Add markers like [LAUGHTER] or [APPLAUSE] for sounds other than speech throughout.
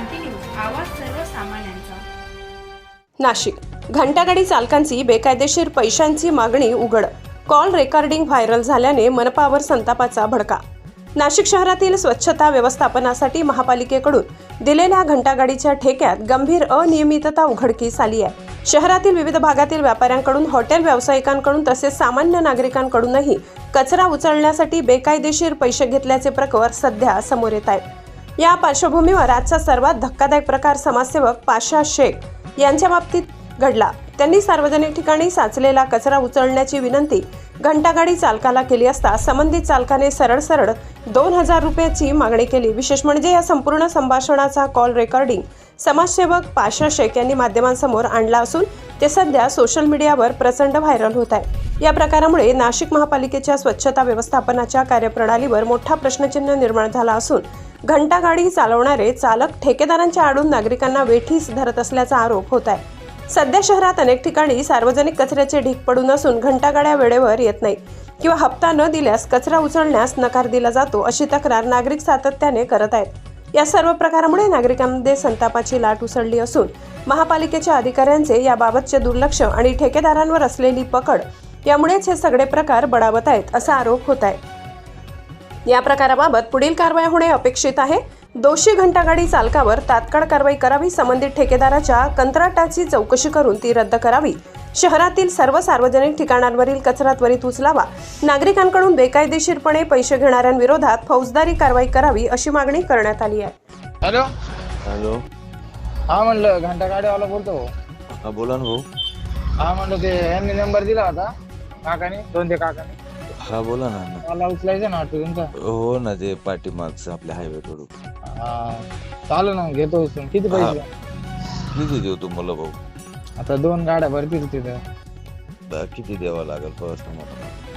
क्रांती news आवाज सर्वसामान्यांचा. नाशिक. घंटागाडी चालकांची बेकायदेशीर पैशांची मागणी उघड. कॉल रेकॉर्डिंग व्हायरल झाल्याने मनपावर संतापाचा भडका. नाशिक शहरातील स्वच्छता व्यवस्थापनासाठी महापालिकेकडून दिलेल्या घंटागाडीच्या ठेक्यात गंभीर अनियमितता उघडकीस आली आहे. शहरातील विविध भागातील व्यापाऱ्यांकडून हॉटेल व्यावसायिकांकडून तसेच सामान्य नागरिकांकडूनही कचरा उचलण्यासाठी बेकायदेशीर पैसे घेतल्याचे प्रकार सध्या समोर येत आहेत. या पार्श्वभूमीवर आजचा सर्वात धक्कादायक प्रकार समाजसेवक पाशा शेख यांच्या बाबतीत घडला. त्यांनी सार्वजनिक ठिकाणी साचलेला कचरा उचलण्याची विनंती घंटागाडी चालकाला केली असता संबंधित चालकाने सरळ सरळ दोन हजार रुपयाची मागणी केली. विशेष म्हणजे या संपूर्ण संभाषणाचा कॉल रेकॉर्डिंग समाजसेवक पाशा शेख यांनी माध्यमांसमोर आणला असून ते सध्या सोशल मीडियावर प्रचंड व्हायरल होत आहे. या प्रकारामुळे नाशिक महापालिकेच्या स्वच्छता व्यवस्थापनाच्या कार्यप्रणालीवर मोठा प्रश्नचिन्ह निर्माण झाला असून घंटागाडी चालवणारे चालक ठेकेदारांच्या आडून नागरिकांना वेठीस धरत असल्याचा आरोप होत आहे. सध्या शहरात अनेक ठिकाणी सार्वजनिक कचऱ्याचे ढीक पडून असून घंटागाड्या वेळेवर येत नाही किंवा हप्ता न दिल्यास कचरा उचलण्यास नकार दिला जातो अशी तक्रार नागरिक सातत्याने करत आहेत. या सर्व प्रकारामुळे नागरिकांमध्ये संतापाची लाट उसळली असून महापालिकेच्या अधिकाऱ्यांचे याबाबतचे दुर्लक्ष आणि ठेकेदारांवर असलेली पकड यामुळेच हे सगळे प्रकार बडावत आहेत असा आरोप होत आहे. या प्रकाराबाबत पुढील कारवाई होणे अपेक्षित आहे. दोषी घंटागाडी चालकावर तात्काळ कारवाई करावी संबंधित ठेकेदाराच्या कंत्राटाची चौकशी करून ती रद्द करावी शहरातील सर्व सार्वजनिक ठिकाणांवरील कचरा त्वरित उचलावा. नागरिकांकडून बेकायदेशीरपणे पैसे घेणाऱ्यांविरोधात फौजदारी कारवाई करावी अशी मागणी करण्यात आली आहे. हॅलो? हॅलो? हा म्हणलं घंटा गाडीवाला बोलतो भाऊ. हा बोला ना भाऊ. हा म्हणलं ते यांनी नंबर दिला होता काकाने दोन ते काकाने. हा बोला ना. मला उचलायचं ना वाटतं तुमचा? हो ना ते पाठीमागचं आपल्या हायवे कडून. हा चालू ना घेतो उचलून. किती पैसे? किती देऊ तुम्हाला भाऊ? आता दोन गाड्या भरतील तिथं किती द्यावं लागेल फर्स्ट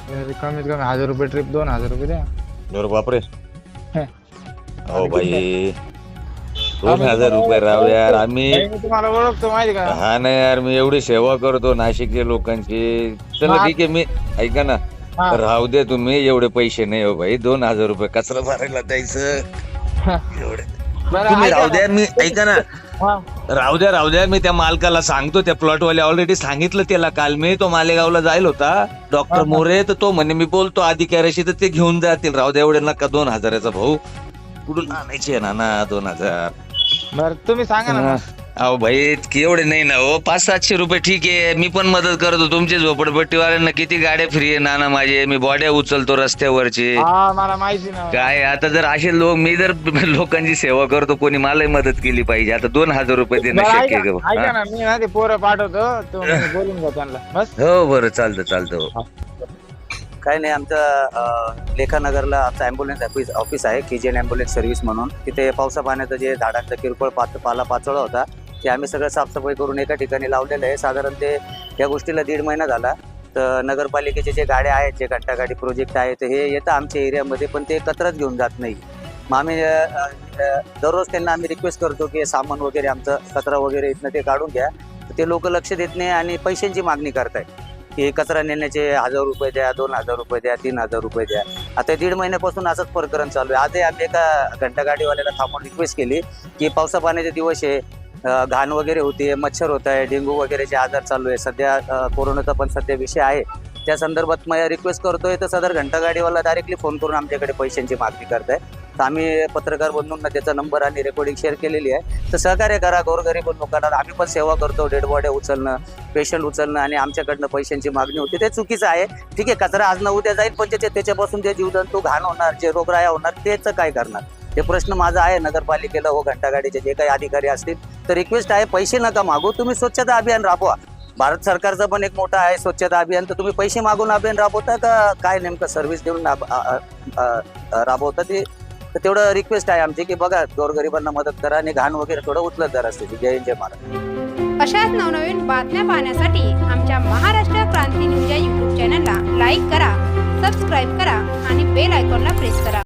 तर कमीत कमी हजार रुपये ट्रिप दोन हजार रुपये द्या बरं बापरे हं. हो बाई दोन हजार रुपये राव यार आम्ही मी तुम्हाला ओळखतो माहिती का हा ना यार मी एवढी सेवा करतो नाशिकच्या लोकांची चला. ठीक आहे मी ऐका ना हा. राहू दे तुम्ही एवढे पैसे नाही हो भाई दोन हजार रुपये कचरा भरायला द्यायचं. एवढे बरं तुम्ही ऐका राहू. द्या मी ऐका ना हा. राहू द्या राहू द्या. मी त्या मालकाला सांगतो त्या प्लॉटवाले ऑलरेडी सांगितलं त्याला काल. मी तो मालेगावला जाईल होता. डॉक्टर. मोरे तर तो म्हणे मी बोलतो अधिकाऱ्याशी तर ते घेऊन जातील. राहू द्या एवढे नका दोन हजाराचा भाऊ. कुठून आणायचे ना ना दोन हजार? बरं तुम्ही सांगा ना. अहो भाई एवढे नाही ना हो. पाच सातशे रुपये ठीक आहे. मी पण मदत करतो तुमचे झोपडपट्टीवाल्यांना किती गाड्या फ्री आहे नाना माझे. मी बॉड्या उचलतो रस्त्यावरचे. हा मला माहिती ना. काय आता जर असे लोक मी जर [LAUGHS] लोकांची सेवा करतो कोणी मलाही मदत केली पाहिजे. आता दोन हजार रुपये देणं बरं, शक्य आहे ऐका का? ऐका हा? ना मी ना ते पोरं पाठवतो. तुम्ही बोलून घ्या त्यांना. बस. हो बरं चालतं चालतं हो. काय नाही आमचं अं, लेखानगरला आमचं ॲम्ब्युलन्स ऑफिस ऑफिस आहे किजेन ॲम्ब्युलन्स सर्व्हिस म्हणून. तिथे पावसा पाण्याचं जे झाडांचा किरकोळ पात पाला पाचोळा होता. ते आम्ही सगळं साफसफाई करून एका ठिकाणी लावलेलं आहे. साधारण ते या गोष्टीला दीड महिना झाला. तर नगरपालिकेचे जे गाड्या आहेत जे घंटागाडी प्रोजेक्ट आहेत हे येतं आमच्या एरियामध्ये पण ते कचराच घेऊन जात नाही. मग आम्ही दररोज त्यांना आम्ही रिक्वेस्ट करतो की सामान वगैरे आमचं कचरा वगैरे इथनं ते काढून घ्या. ते लोक लक्ष देत नाही आणि पैशांची मागणी करतायत. की कचरा नेण्याचे हजार रुपये द्या दोन हजार रुपये द्या तीन हजार रुपये द्या. आता दीड महिन्यापासून असंच प्रकरण चालू आहे. आजही आम्ही एका घंटागाडीवाल्याला थांबून रिक्वेस्ट केली की पावसा पाण्याचे दिवस आहे. घाण वगैरे होते मच्छर होत आहे डेंगू वगैरेचे आजार चालू आहे. सध्या कोरोनाचा पण सध्या विषय आहे. त्या संदर्भात मी रिक्वेस्ट करतोय तर सदर घंटागाडीवाला डायरेक्टली फोन करून आमच्याकडे पैशांची मागणी करताय. तर आम्ही पत्रकार बंधूंना त्याचा नंबर आणि रेकॉर्डिंग शेअर केलेली आहे. तर सहकार्य करा गोरगरीब लोकांना. आम्ही पण सेवा करतो डेड बॉड्या उचलणं पेशंट उचलणं आणि आमच्याकडनं पैशांची मागणी होती. ते चुकीचं आहे. ठीक आहे कचरा आज न उद्या जाईल पण त्याच्यापासून जे जीवजंतू घाण होणार जे रोगराया होणार त्याचं काय करणार? हे प्रश्न माझा आहे. नगरपालिकेला हो, व घंटागाडीचे जे काही अधिकारी असतील तर रिक्वेस्ट आहे पैसे नका मागू तुम्ही स्वच्छता अभियान राबवा. भारत सरकारचं पण एक मोठं आहे स्वच्छता अभियान तर तुम्ही पैसे मागून अभियान राबवता का काय नेमकं सर्व्हिस देऊन राबवता ते? तर तेवढं रिक्वेस्ट आहे आमची की बघा गोरगरिबांना मदत करा आणि घाण वगैरे थोडं उचलत जरा असते जय जय महाराज अशाच नवनवीन बातम्या पाहण्यासाठी आमच्या महाराष्ट्र क्रांती न्यूज या युट्यूब चॅनलला लाईक करा सबस्क्राईब करा आणि बेल आयकॉनला प्रेस करा.